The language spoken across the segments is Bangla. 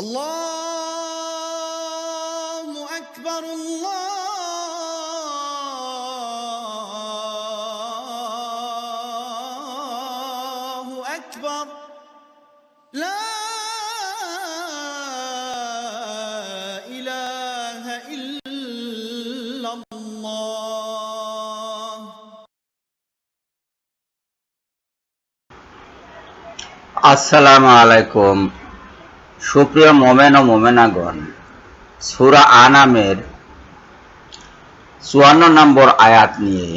الله أكبر الله أكبر لا إله إلا الله السلام عليكم. সুপ্রিয় মোমেন ও মোমেনাগণ, সুরা আনামের চুয়ান্ন নম্বর আয়াত নিয়ে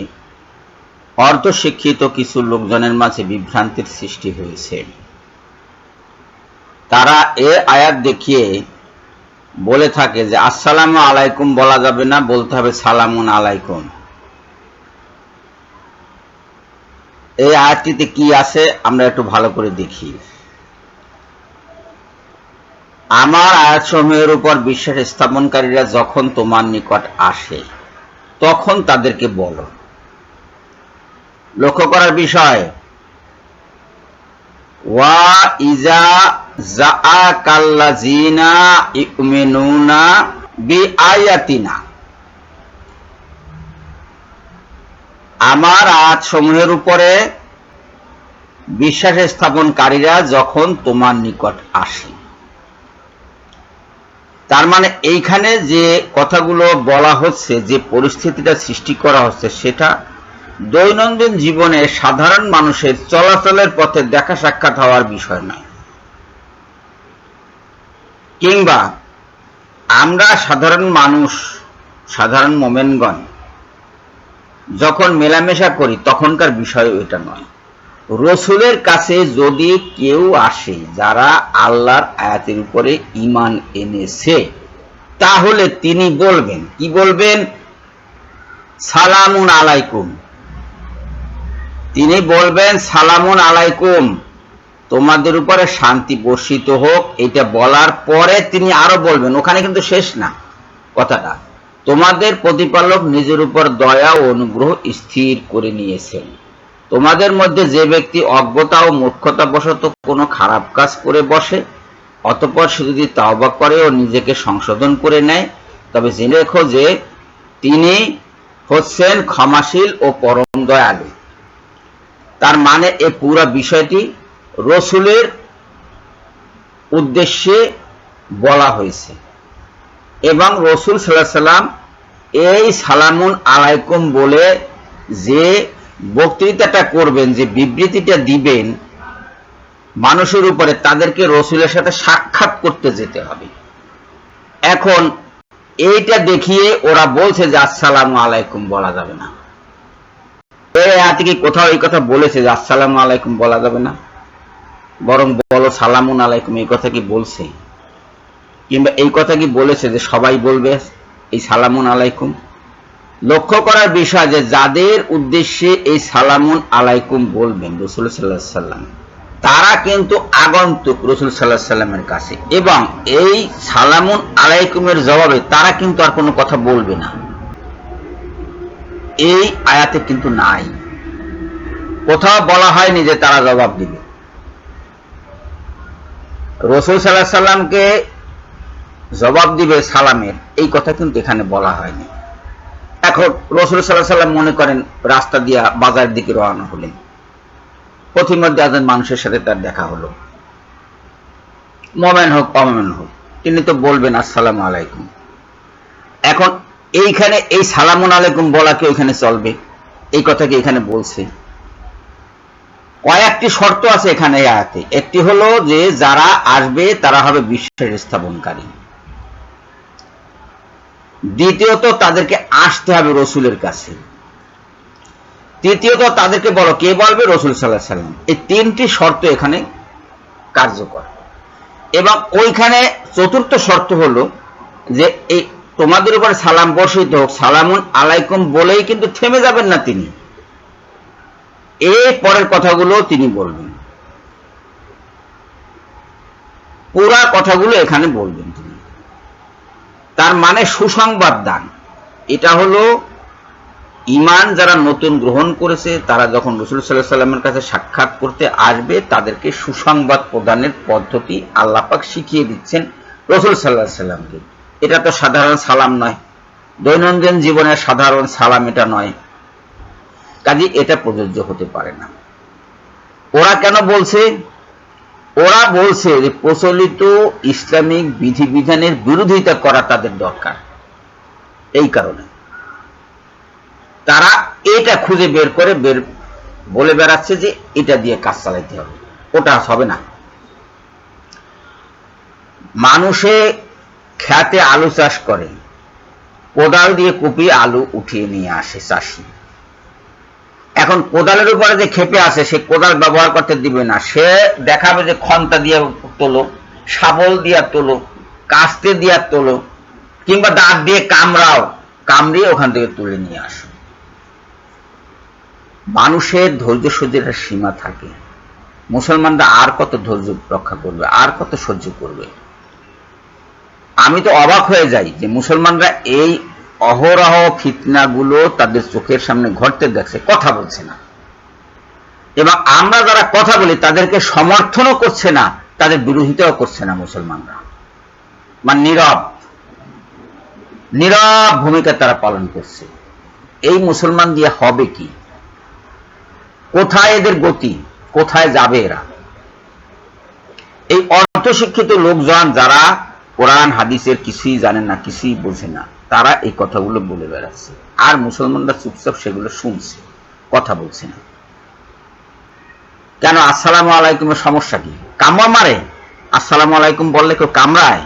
অর্ধশিক্ষিত কিছু লোকজনের মাঝে বিভ্রান্তির সৃষ্টি হয়েছে। তারা এ আয়াত দেখিয়ে বলে থাকে যে, আসসালামু আলাইকুম বলা যাবে না, বলতে হবে সালামুন আলাইকুম। এই আয়াতটিতে কি আছে, আমরা একটু ভালো করে দেখি। আমার আয়াতসমূহের উপর বিশ্বাস স্থাপনকারীরা যখন তোমার নিকট আসে, তখন তাদেরকে বলো। লক্ষ্য করার বিষয়, ওয়া ইজা জা কাল্লাজিনা ইউমিনুনা বি আয়াতিনা আমার আজ সমূহের উপরে বিশ্বাস স্থাপনকারীরা যখন তোমার নিকট আসে। তার মানে এইখানে যে কথাগুলো বলা হচ্ছে, যে পরিস্থিতিটা সৃষ্টি করা হচ্ছে, সেটা দৈনন্দিন জীবনে সাধারণ মানুষের চলাচলের পথে দেখা সাক্ষাৎ হওয়ার বিষয় নয়। কিংবা আমরা সাধারণ মানুষ, সাধারণ মোমেনগণ, যখন মেলামেশা করি, তখনকার বিষয় এটা নয়। রসুলের কাছে যদি কেউ আসে যারা আল্লাহর আয়াতের উপরে ইমান এনেছে, তাহলে তিনি বলবেন, কি বলবেন? সালামুন আলাইকুম। তিনি বলবেন, সালামুন আলাইকুম। তোমাদের উপরে শান্তি বর্ষিত হোক, এটা বলার পরে তিনি আরও বলবেন, ওখানে কিন্তু শেষ না কথাটা। তোমাদের প্রতিপালক নিজের উপর দয়া ও অনুগ্রহ স্থির করে নিয়েছেন। তোমাদের মধ্যে যে ব্যক্তি অজ্ঞতা ও মূর্খতা বশত কোনো খারাপ কাজ করে বসে, অতপর সে যদি তাওবা করে ও নিজেকে সংশোধন করে নেয়, তবে জেনে রেখো যে তিনি হচ্ছেন ক্ষমাশীল ও পরম দয়ালু। তার মানে এই পুরো বিষয়টি রসুলের উদ্দেশ্যে বলা হয়েছে। এবং রসুল সাল্লাহ সাল্লাম এই সালামুন আলাইকুম বলে যে বক্তৃতাটা করবেন যে বিবৃতিটা দিবেন, মানুষের উপরে তাদেরকে রসুলের সাথে সাক্ষাৎ করতে যেতে হবে। এখন এইটা দেখিয়ে ওরা বলছে যে আসসালামু আলাইকুম বলা যাবে না। এই আয়াতে কি কোথাও এই কথা বলেছে যে আসসালামু আলাইকুম বলা যাবে না? বরং বলো সালামুন আলাইকুম, এই কথা কি বলছে? কিংবা এই কথা কি বলেছে যে সবাই বলবে এই সালামুন আলাইকুম? লক্ষ্য করার বিষয় যে যাদের উদ্দেশ্যে এই সালামুন আলাইকুম বলবেন রসুল সাল্লাহ সাল্লাম, তারা কিন্তু আগন্তুক রসুল সাল্লাহ সাল্লামের কাছে। এবং এই সালামুন আলাইকুমের জবাবে তারা কিন্তু আর কোনো কথা বলবে না। এই আয়াতে কিন্তু নাই। কোথাও বলা হয়নি যে তারা জবাব দিবে। রসুল সাল্লাহ সাল্লামকে জবাব দিবে সালামের, এই কথা কিন্তু এখানে বলা হয়নি। এখন রসুল সাল্লাহ সাল্লাম মনে করেন রাস্তা দিয়া বাজার দিকে রওনা হলেন। পথিমধ্যে একজন মানুষের সাথে তার দেখা হলো। মোমেন হোক অমেন হোক, তিনি তো বলবেন, আসসালাম আলাইকুম। এখন এইখানে এই সালামুন আলাইকুম বলা কি ওইখানে চলবে? এই কথা কি এখানে বলছে? কয়েকটি শর্ত আছে এখানে আয়াতে। একটি হলো যে, যারা আসবে, তারা হবে বিশ্বের স্থাপনকারী। দ্বিতীয়ত তাদেরকে আসতে হবে রসুলের কাছে। তৃতীয়ত তাদেরকে বলো, কে বলবে? রসুল সাল্লাহ সাল্লাম। এই তিনটি শর্ত এখানে কার্যকর। এবং ওইখানে চতুর্থ শর্ত হলো যে, এই তোমাদের উপরে সালাম বর্ষিত হোক, সালামুন আলাইকুম বলেই কিন্তু থেমে যাবেন না তিনি। এই পরের কথাগুলো তিনি বলবেন। পুরা কথাগুলো এখানে বলবেন তিনি। তার মানে সুসংবাদ দান। এটা হলো ইমান যারা নতুন গ্রহণ করেছে, তারা যখন রসুল সাল্লাহ সাল্লামের কাছে সাক্ষাৎ করতে আসবে, তাদেরকে সুসংবাদ প্রদানের পদ্ধতি আল্লাপাক শিখিয়ে দিচ্ছেন রসুল সাল্লাহ সাল্লামকে এটা তো সাধারণ সালাম নয়। দৈনন্দিন জীবনের সাধারণ সালাম এটা নয়। কাজে এটা প্রযোজ্য হতে পারে না। ওরা কেন বলছে? ওরা বলছে যে প্রচলিত ইসলামিক বিধিবিধানের বিরোধিতা করা তাদের দরকার। এই কারণে। তারা এটা খুঁজে বের করে বের, বলে বেড়াচ্ছে যে এটা দিয়ে কাজ চালাইতে হবে। ওটা হবে না। মানুষে খ্যাতে আলু চাষ করে, কোদাল দিয়ে কুপিয়ে আলু উঠিয়ে নিয়ে আসে চাষি। এখন কোদালের উপরে যে খেপে আছে, সে কোদাল ব্যবহার করতে দিবে না। সে দেখাবে যে খন্তা দিয়ে তোলো, শাবল দিয়া তোলো, কাস্তে দিয়া তোলো, কিংবা দাঁত দিয়ে কামড়াও, কামড়িয়ে ওখান থেকে তুলে নিয়ে আসো। মানুষের ধৈর্য সহ্যের সীমা থাকে। মুসলমানরা আর কত ধৈর্য রক্ষা করবে, আর কত সহ্য করবে? আমি তো অবাক হয়ে যাই যে মুসলমানরা এই অহরহ ফিতনাগুলো তাদের চোখের সামনে ঘটতে দেখছে, কথা বলছে না। এবং আমরা যারা কথা বলি, তাদেরকে সমর্থনও করছে না, তাদের বিরোধিতাও করছে না মুসলমানরা। মানে নীরব নীরব ভূমিকা তারা পালন করছে। এই মুসলমান দিয়ে হবে কি? কোথায় এদের গতি? কোথায় যাবে এরা? এই অর্থশিক্ষিত লোকজন যারা কোরআন, হাদিসের কিছুই জানেন না, কিছুই বোঝে না তারা এই কথাগুলো বলে বেড়াচ্ছে। আর মুসলমানরা চুপচাপ সেগুলো শুনছে, কথা বলছে না। কেন আসসালামু আলাইকুমের সমস্যা কি? কামড় মারে? আসসালামু আলাইকুম বললে কেউ কামড়ায়?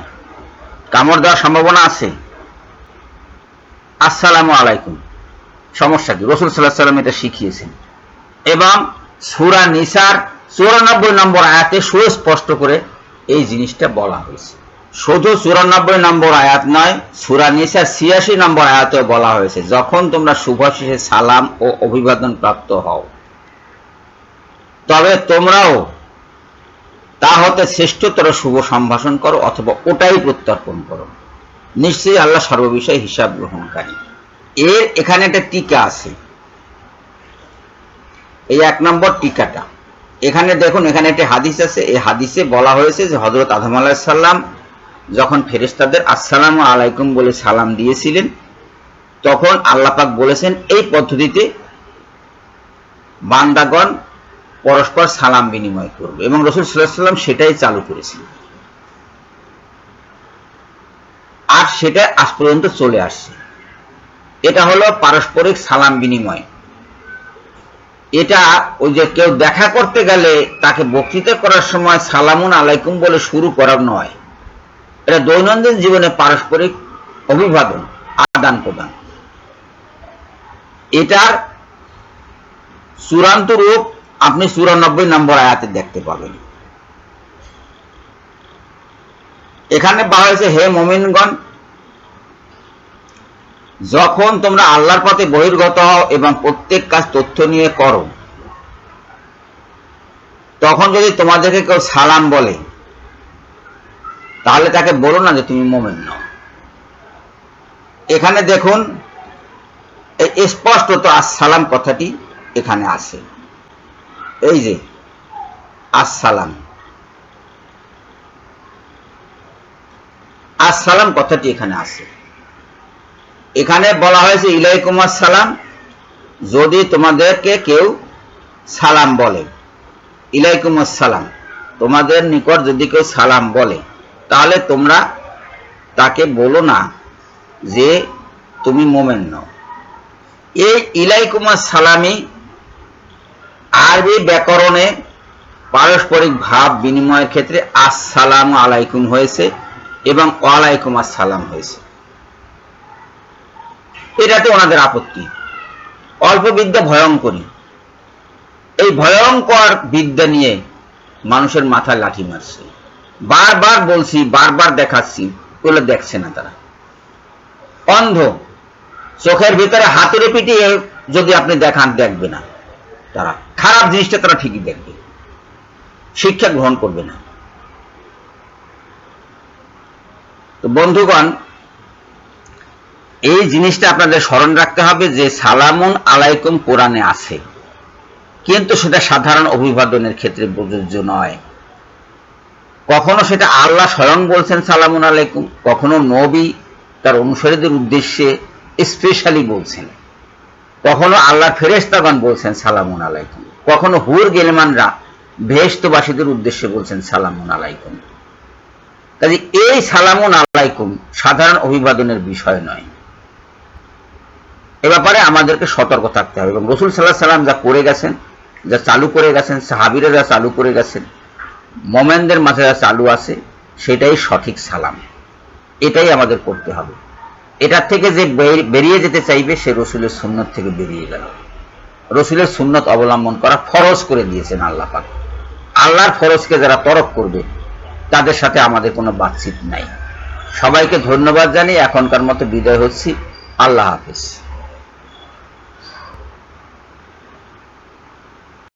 কামড় দেওয়ার সম্ভাবনা আছে? আসসালামু আলাইকুম। সমস্যা কি? রসুল সাল্লাহ সাল্লাম এটা শিখিয়েছেন। এবং সুরা নিসার চুরানব্বই নম্বর আয়াতে সুস্পষ্ট করে এই জিনিসটা বলা হয়েছে। শুধু চুরানব্বই নম্বর আয়াত নয়, সুরা নিসার ছিয়াশি নম্বর আয়াতেও বলা হয়েছে, যখন তোমরা শুভাশিসে সালাম ও অভিবাদন প্রাপ্ত হও। তবে তোমরাও তা হতে শ্রেষ্ঠতর শুভ সম্ভাষণ করো অথবা ওটাই প্রত্যর্পণ করো। নিশ্চয়ই আল্লাহ সর্ববিষয়ে হিসাব গ্রহণকারী। এর এখানে একটা টিকা আছে। এই এক নম্বর টিকাটা। এখানে দেখুন, এখানে একটি হাদিস আছে। এই হাদিসে বলা হয়েছে যে হজরত আদম আলাহিসাল্লাম যখন ফেরেস্তাদের আসসালামু আলাইকুম বলে সালাম দিয়েছিলেন, তখন আল্লাপাক বলেছেন, এই পদ্ধতিতে বান্দাগণ পরস্পর সালাম বিনিময় করবে এবং রসুল সাল্লাহ সাল্লাম সেটাই চালু করেছিলেন আর সেটা আজ পর্যন্ত চলে আসছে। এটা হলো পারস্পরিক সালাম বিনিময়। এটা ওই যে কেউ দেখা করতে গেলে তাকে বক্তৃতা করার সময় সালামুন আলাইকুম বলে শুরু করার নয়। এটা দৈনন্দিন জীবনে পারস্পরিক অভিবাদন আদান প্রদান। এটার চূড়ান্ত রূপ আপনি চুরানব্বই নম্বর আয়াতে দেখতে পাবেন। এখানে বলা হয়েছে, হে মোমিনগণ, যখন তোমরা আল্লাহর পথে বহির্গত হও এবং প্রত্যেক কাজ তথ্য নিয়ে করো, তখন যদি তোমাদেরকে কেউ সালাম বলে তাহলে তাকে বলো না যে তুমি মোমেন নও। এখানে দেখুন, এই স্পষ্টত আসসালাম কথাটি এখানে আছে। এই যে, আসসালাম। আসসালাম কথাটি এখানে আছে। এখানে বলা হয়েছে, ইলাইকুম আসসালাম। যদি তোমাদেরকে কেউ সালাম বলে, ইলাইকুম আসসালাম। তোমাদের নিকট যদি কেউ সালাম বলে তাহলে তোমরা তাকে বলো না যে তুমি মোমেন নও। এই ইলাইকুম সালামি আরবি ব্যাকরণে পারস্পরিক ভাব বিনিময়ের ক্ষেত্রে আসসালাম আলাইকুম হয়েছে এবং ওয়ালাইকুম আসসালাম হয়েছে। এটাতে ওনাদের আপত্তি। অল্প বিদ্যা ভয়ঙ্করী এই ভয়ঙ্কর বিদ্যা নিয়ে মানুষের মাথায় লাঠি মারছে। বারবার বলছি, বারবার দেখাচ্ছি, ওগুলো দেখছে না তারা। অন্ধ। চোখের ভিতরে হাতুড়ে পিটিয়ে যদি আপনি দেখান, দেখবে না তারা। খারাপ জিনিসটা তারা ঠিকই দেখবে। শিক্ষা গ্রহণ করবে না। তো বন্ধুগণ, এই জিনিসটা আপনাদের স্মরণ রাখতে হবে যে সালামুন আলাইকুম কোরআনে আছে। কিন্তু সেটা সাধারণ অভিবাদনের ক্ষেত্রে প্রযোজ্য নয়। কখনো সেটা আল্লাহ স্বয়ং বলছেন সালামুন আলাইকুম, কখনো নবী তার অনুসারীদের উদ্দেশ্যে স্পেশালি বলছেন। কখনো আল্লাহ ফেরেস্তাগণ বলছেন সালামুন আলাইকুম। কখনো হুর গেলমানরা ভেস্তবাসীদের উদ্দেশ্যে বলছেন সালামুন আলাইকুম। কাজে এই সালামুন আলাইকুম সাধারণ অভিবাদনের বিষয় নয়। এ ব্যাপারে আমাদেরকে সতর্ক থাকতে হবে এবং রসুল সাল্লাহ সাল্লাম যা করে গেছেন, যা চালু করে গেছেন, সাহাবিরা যা চালু করে গেছেন মোমেনদের মাঝে যা চালু আছে, সেটাই সঠিক সালাম। এটাই আমাদের করতে হবে। এটার থেকে যে বেরিয়ে যেতে চাইবে, সে রসুলের সুন্নত থেকে বেরিয়ে গেল। রসুলের সুন্নত অবলম্বন করা ফরজ করে দিয়েছেন আল্লাহ পাক। আল্লাহর ফরজকে যারা তরক করবে, তাদের সাথে আমাদের কোনো বাতচিত নাই। সবাইকে ধন্যবাদ জানিয়ে এখনকার মতো বিদায় হচ্ছি। আল্লাহ হাফিজ।